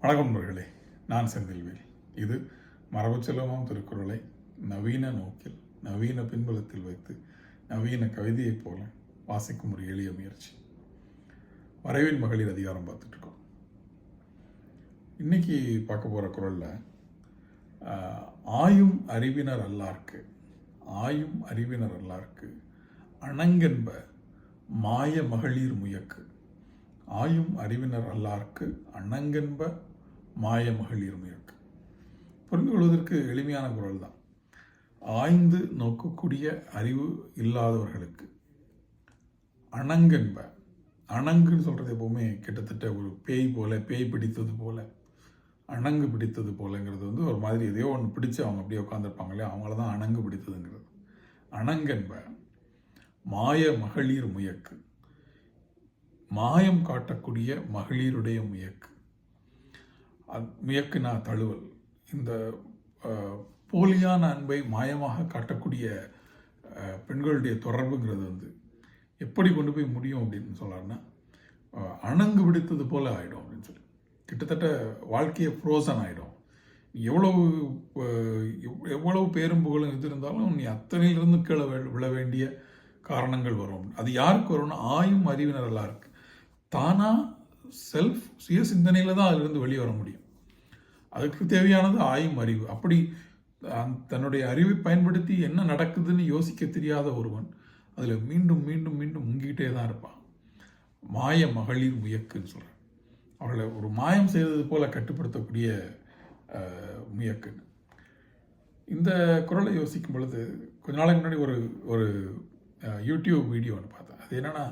வணக்கம் நண்பர்களே நான் செந்தில்வேல். இது மரபு செல்வமாம் திருக்குறளை நவீன நோக்கில் நவீன பின்புலத்தில் வைத்து நவீன கவிதையைப் போல வாசிக்கும் ஒரு எளிய முயற்சி. வரைவின் மகளிர் அதிகாரம் பார்த்துட்ருக்கோம். இன்னைக்கு பார்க்க போகிற குரலில் ஆயும் அறிவினர் அல்லார்க்கு ஆயும் அறிவினர் அல்லார்க்கு அணங்கென்ப மாய மகளிர் முயக்கு. ஆயும் அறிவினர் அல்லார்க்கு அணங்கென்ப மாய மகளிர் முயக்கு புரிந்து கொள்வதற்கு எளிமையான குரல் தான் ஆய்ந்து நோக்கக்கூடிய அறிவு இல்லாதவர்களுக்கு. அணங்கென்ப அணங்குன்னு சொல்கிறது எப்போவுமே கிட்டத்தட்ட ஒரு பேய் போல பேய் பிடித்தது போல அணங்கு பிடித்தது போலங்கிறது வந்து ஒரு மாதிரி எதையோ ஒன்று பிடிச்சு அவங்க அப்படியே உட்காந்துருப்பாங்க இல்லையா? அவங்கள தான் அணங்கு பிடித்ததுங்கிறது. அணங்கென்ப மாய மகளிர் முயக்கு. மாயம் காட்டக்கூடிய மகளிருடைய முயக்கு. அத்- முயக்குனா தழுவல். இந்த போலியான அன்பை மாயமாக காட்டக்கூடிய பெண்களுடைய தொடர்புங்கிறது வந்து எப்படி கொண்டு போய் முடியும் அப்படின்னு சொல்லாருன்னா அணங்கு பிடித்தது போல ஆகிடும் அப்படின்னு சொல்லி. கிட்டத்தட்ட வாழ்க்கையை ஃப்ரோசன் ஆகிடும் எவ்வளவு எவ்வளவு பேரும் புகழும் இது இருந்தாலும் நீ அத்தனையிலிருந்து கீழே விழ வேண்டிய காரணங்கள் வரும். அது யாருக்கு வரும்னா ஆயும் அறிவினரெல்லாம் இருக்குது தானாக செல்ஃப் சுய சிந்தனையில் தான் அதிலிருந்து வெளியே வர முடியும். அதுக்கு தேவையானது ஆயும் அறிவு. அப்படி தன்னுடைய அறிவை பயன்படுத்தி என்ன நடக்குதுன்னு யோசிக்க தெரியாத ஒருவன் அதில் மீண்டும் மீண்டும் மீண்டும் முங்கிட்டே தான் இருப்பான். மாய மகளிர் முயக்குன்னு சொல்கிறேன் அவர்களை ஒரு மாயம் செய்தது போல் கட்டுப்படுத்தக்கூடிய முயக்குன்னு. இந்த குரலை யோசிக்கும் பொழுது கொஞ்ச நாளைக்கு முன்னாடி ஒரு ஒரு யூடியூப் வீடியோ ஒன்று பார்த்தேன். அது என்னென்னா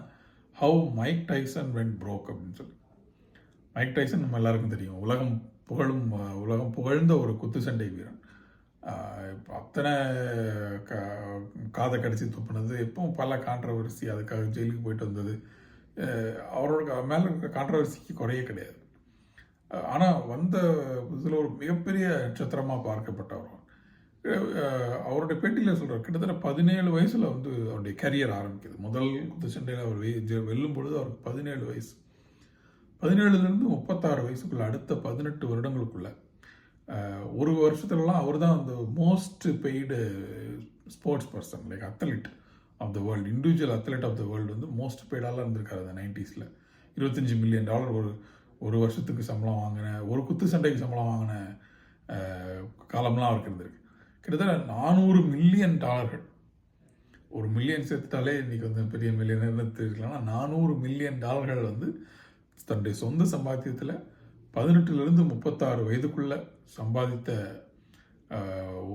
how Mike Tyson went broke அப்படின்னு சொல்லி. மைக் டைசன் நம்ம எல்லாருக்கும் தெரியும். உலகம் புகழும் உலகம் புகழ்ந்த ஒரு குத்து சண்டை வீரன். இப்போ அத்தனை கா காதை கடிச்சு துப்புனது இப்போ பல கான்ட்ரவர்சி அதுக்காக ஜெயிலுக்கு போயிட்டு வந்தது. அவரோட மேலே இருக்க கான்ட்ரவர்சிக்கு குறைய கிடையாது. ஆனால் வந்த இதில் ஒரு மிகப்பெரிய நட்சத்திரமாக பார்க்கப்பட்டவர் அவருடைய பேட்டியில் சொல்கிறார் கிட்டத்தட்ட பதினேழு வயசில் வந்து அவருடைய கரியர் ஆரம்பிக்குது. முதல் குத்துச்சண்டையில் அவர் வெ- ஜெ- வெல்லும் பொழுது அவருக்கு பதினேழு வயசு. பதினேழுலேருந்து முப்பத்தாறு வயசுக்குள்ள அடுத்த பதினெட்டு வருடங்களுக்குள்ளே ஒரு வருஷத்துலலாம் அவர் தான் அந்த most paid sports person like athlete of the world individual athlete of the world வந்து மோஸ்ட் பெய்டாலாம் இருந்திருக்காரு அந்த நைன்டிஸில் இருபத்தஞ்சி மில்லியன் டாலர் ஒரு ஒரு வருஷத்துக்கு சம்பளம் வாங்கின ஒரு குத்து சண்டைக்கு சம்பளம் வாங்கின காலம்லாம் அவருக்கு இருந்திருக்கு. கிட்டத்தட்ட நானூறு மில்லியன் டாலர்கள். ஒரு மில்லியன் சேர்த்துட்டாலே இன்றைக்கி வந்து பெரிய மில்லியனர்னு தெரிஞ்சுக்கலாம் நானூறு மில்லியன் டாலர்கள் வந்து தன்னுடைய சொந்த சம்பாத்தியத்தில் பதினெட்டுலேருந்து முப்பத்தாறு வயதுக்குள்ள சம்பாதித்த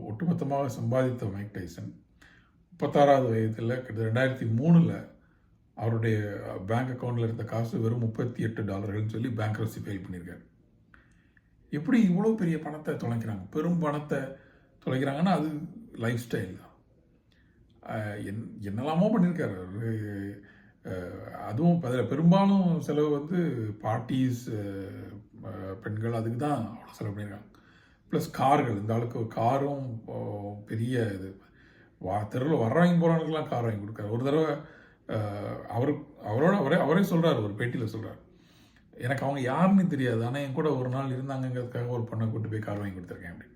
ஒட்டுமொத்தமாக சம்பாதித்த மைக் டைசன். முப்பத்தாறாவது வயதில் கிட்ட ரெண்டாயிரத்தி மூணில் அவருடைய பேங்க் அக்கௌண்ட்டில் இருந்த காசு வெறும் முப்பத்தி எட்டு டாலர்கள்னு சொல்லி பேங்க்ரப்சி ஃபெயில் பண்ணியிருக்காரு எப்படி இவ்வளோ பெரிய பணத்தை தொலைக்கிறாங்க? பெரும் பணத்தை தொலைக்கிறாங்கன்னா அது லைஃப் ஸ்டைல் தான். என் என்னெல்லாமோ பண்ணியிருக்காரு அதுவும் அதில் பெரும்பாலும் செலவு வந்து பார்ட்டிஸ் பெண்கள் அதுக்கு தான் அவ்வளோ செலவு பண்ணியிருக்காங்க ப்ளஸ் கார்கள் இந்த ஆளுக்கு காரும் பெரிய இது. வா தெருவில் வர்றவங்க போகிறவங்களுக்குலாம் கார் வாங்கி கொடுக்காரு. ஒரு தடவை அவர் அவரோட அவரே அவரே சொல்கிறார் ஒரு பேட்டியில் சொல்கிறார் எனக்கு அவங்க யாருன்னு தெரியாது. ஆனால் என் கூட ஒரு நாள் இருந்தாங்கங்கிறதுக்காக ஒரு பொண்ணை கூட்டு போய் கார் வாங்கி கொடுத்துருக்கேன் அப்படின்னு.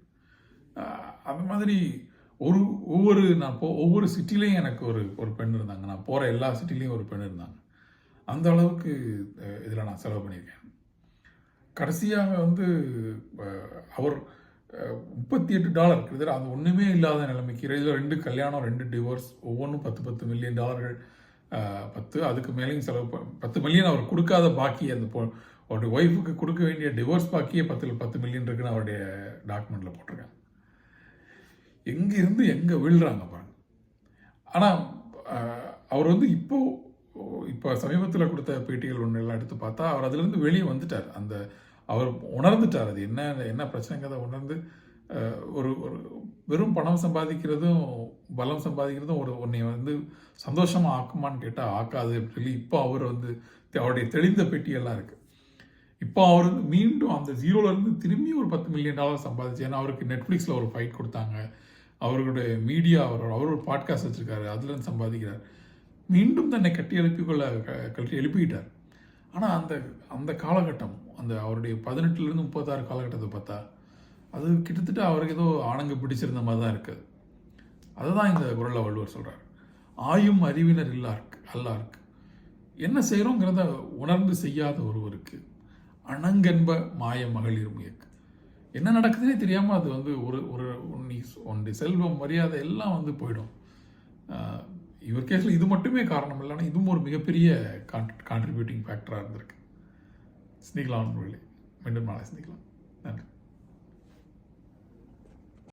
அந்த மாதிரி ஒரு ஒவ்வொரு நான் போ ஒவ்வொரு சிட்டிலையும் எனக்கு ஒரு ஒரு பெண் இருந்தாங்க. நான் போகிற எல்லா சிட்டிலையும் ஒரு பெண் இருந்தாங்க. அந்த அளவுக்கு இதில் நான் செலவு பண்ணியிருக்கேன். கடைசியாக வந்து அவர் முப்பத்தி எட்டு டாலர் கிட்டத்தட்ட அது ஒன்றுமே இல்லாத நிலைமைக்கு இதில் ரெண்டு கல்யாணம் ரெண்டு டிவோர்ஸ் ஒவ்வொன்றும் பத்து பத்து மில்லியன் டாலர்கள் பத்து அதுக்கு மேலேயும் செலவு ப- பத்து மில்லியன் அவர் கொடுக்காத பாக்கி அந்த பொ அவருடைய ஒய்ஃபுக்கு கொடுக்க வேண்டிய டிவோர்ஸ் பாக்கியே பத்தில் பத்து மில்லியன் இருக்குன்னு அவருடைய டாக்குமெண்ட்டில் போட்டிருக்காங்க எங்கேருந்து இருந்து எங்க விழுறாங்க பாருங்க. ஆனால் அவர் வந்து இப்போ இப்போ சமீபத்தில் கொடுத்த பேட்டிகள் ஒன்று எல்லாம் எடுத்து பார்த்தா அவர் அதுலேருந்து வெளியே வந்துட்டார். அந்த அவர் உணர்ந்துட்டார். அது என்ன என்ன பிரச்சனைங்கிறத உணர்ந்து ஒரு ஒரு வெறும் பணம் சம்பாதிக்கிறதும் பலம் சம்பாதிக்கிறதும் ஒரு உன்னை வந்து சந்தோஷமாக ஆக்குமான்னு கேட்டால் ஆக்காது அப்படின்னு சொல்லி இப்போ அவர் வந்து அவருடைய தெளிந்த பெட்டியெல்லாம் இருக்குது இப்போ அவர் வந்து மீண்டும் அந்த ஜீரோலேருந்து திரும்பி ஒரு பத்து மில்லியன் டாலர் சம்பாதிச்சு ஏன்னா அவருக்கு நெட்ஃப்ளிக்ஸில் ஒரு ஃபைட் கொடுத்தாங்க. அவர்களுடைய மீடியா அவர் அவர் ஒரு பாட்காஸ்ட் வச்சுருக்காரு அதுலேருந்து சம்பாதிக்கிறார். மீண்டும் தன்னை கட்டி எழுப்பிக்கொள்ள க- கட்டி எழுப்பிக்கிட்டார். ஆனால் அந்த அந்த காலகட்டம் அந்த அவருடைய பதினெட்டுலேருந்து முப்பத்தாறு காலகட்டத்தை பார்த்தா அது கிட்டத்தட்ட அவருக்கு ஏதோ ஆணங்கு பிடிச்சிருந்த மாதிரி தான் இருக்குது அதுதான் இந்த குரலில் வள்ளுவர் சொல்கிறார் ஆயும் அறிவினர் இல்லார்க்கு அல்லாருக்கு என்ன செய்கிறோங்கிறத உணர்ந்து செய்யாத ஒருவருக்கு அணங்கென்ப மாய மகளிர் முயக்கு. என்ன நடக்குதுன்னே தெரியாமல் அது வந்து ஒரு ஒரு நீ உன்னுடைய செல்வம் மரியாதை எல்லாம் வந்து போயிடும். இவர் கேஸில் இது மட்டுமே காரணம் இல்லைன்னா இதுவும் ஒரு மிகப்பெரிய கான்ட்ரிபியூட்டிங் ஃபேக்டராக இருந்திருக்கு. ஸ்னிக்கலாம் மீண்டும் நாளை சிந்திக்கலாம் நன்றி.